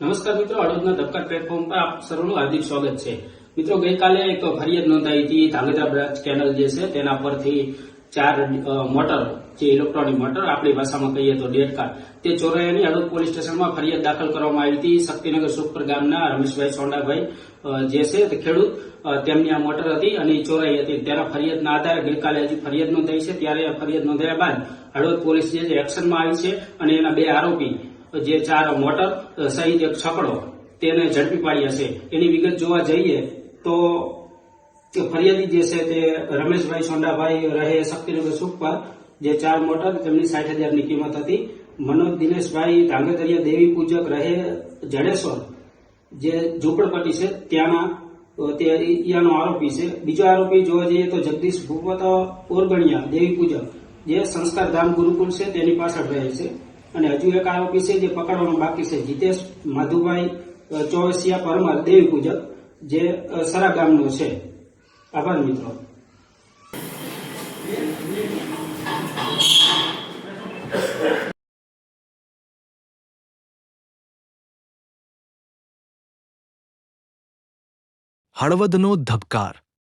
નમસ્કાર મિત્રો, અડદના ધબકાર પ્લેટફોર્મ પર આપ સર્વનું હાર્દિક સ્વાગત છે. મિત્રો, ગઈકાલે એક ફરિયાદ નોંધાઈ હતી, ધાંગધ્રા બ્રાન્ચ કેનલ જે છે, તેના પરથી ચાર મોટર, જે ઇલેક્ટ્રોનિક મોટર, આપણી ભાષામાં કહીએ તો ડેટ કાર, તે ચોરાયાની હળદ પોલીસ સ્ટેશનમાં ફરિયાદ દાખલ કરવામાં આવી હતી. શક્તિનગર સુખપર ગામના રમેશભાઈ સોંડાભાઈ જે છે, તે ખેડૂત તેમની આ મોટર હતી અને ચોરાઈ હતી. તેના ફરિયાદના આધારે ગઈકાલે હજી ફરિયાદ નોંધાઈ છે. ત્યારે ફરિયાદ નોંધાયા બાદ હળવદ પોલીસ જે એક્શનમાં આવી છે અને એના બે આરોપી જે ચાર મોટર સહિત એક છકડો તેને ઝડપી પાડ્યા છે. એની વિગત જોવા જઈએ તો ફરિયાદી જે છે તે રમેશભાઈ સોંડાભાઈ રહે શક્તિનગર સુખપાલ જે ચાર મોટર તેમની સાઠ હજારની કિંમત હતી. મનોજ દિનેશભાઈ ધાંગધરિયા દેવી પૂજક રહે જડેશ્વર. જે ઝૂંપડપટ્ટી છે ત્યાંના તે ઈયાનો આરોપી છે. બીજો આરોપી જોવા જઈએ તો જગદીશ ભૂપત ઓરગણિયા દેવી પૂજક. જે સંસ્કાર ધામ ગુરુકુળ છે તેની પાછળ રહે છે. અને હજુ એક આરોપી છે જે પકડવાનો બાકી છે, જીતેશ માધુભાઈ ચોરસિયા પરમાર દેવી પૂજક, જે સરા ગામનો છે. આભાર મિત્રો. હળવદનો ધબકાર.